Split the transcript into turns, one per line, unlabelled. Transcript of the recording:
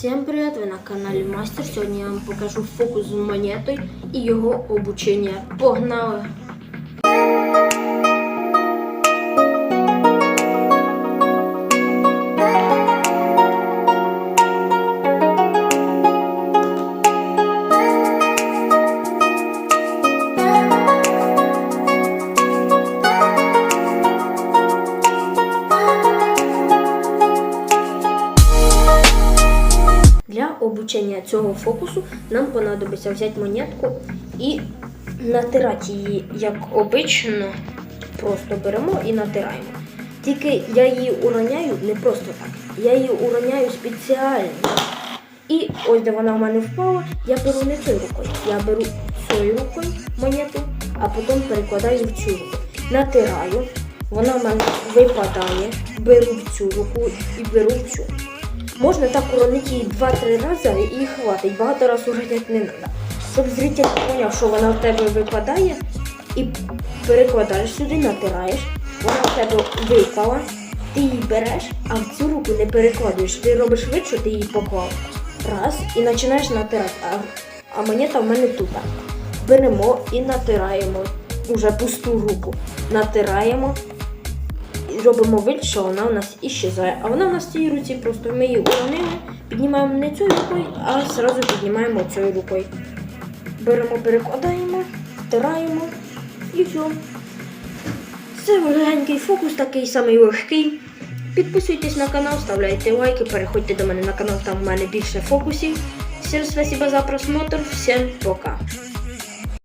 Всем привет! вы на каналі Мастер. Сьогодні я вам покажу фокус з монетою і його обучення. Погнали! Обучення цього фокусу нам понадобиться взяти монетку і натирати її, як обично, просто беремо і натираємо. Тільки я її уроняю не просто так. Я її уроняю спеціально. І ось де вона в мене впала, я беру не цією рукою. Я беру цією рукою монету, а потім перекладаю в цю руку. Натираю, вона в мене випадає, беру в цю руку і беру в цю. Можна так уронити її 2-3 рази і хватить. Багато разів уроняти не треба. Щоб зритель поняв, що вона в тебе випадає, і перекладаєш сюди, натираєш, вона в тебе випала, ти її береш, а в цю руку не перекладуєш. Ти робиш вид, що ти її поклав. Раз, і починаєш натирати. А, а монета в мене тут. Беремо і натираємо уже пусту руку. Натираємо робимо вид, що вона у нас іщезає. А вона у нас в цій руці просто ми її уронили, піднімаємо не цією рукою, а одразу піднімаємо цією рукою. Беремо, перекладаємо, втираємо і все. Це легенький фокус, такий самий легкий. Підписуйтесь на канал, ставляйте лайки, переходьте до мене на канал, там в мене більше фокусів. Всім спасибо за просмотр, всім пока.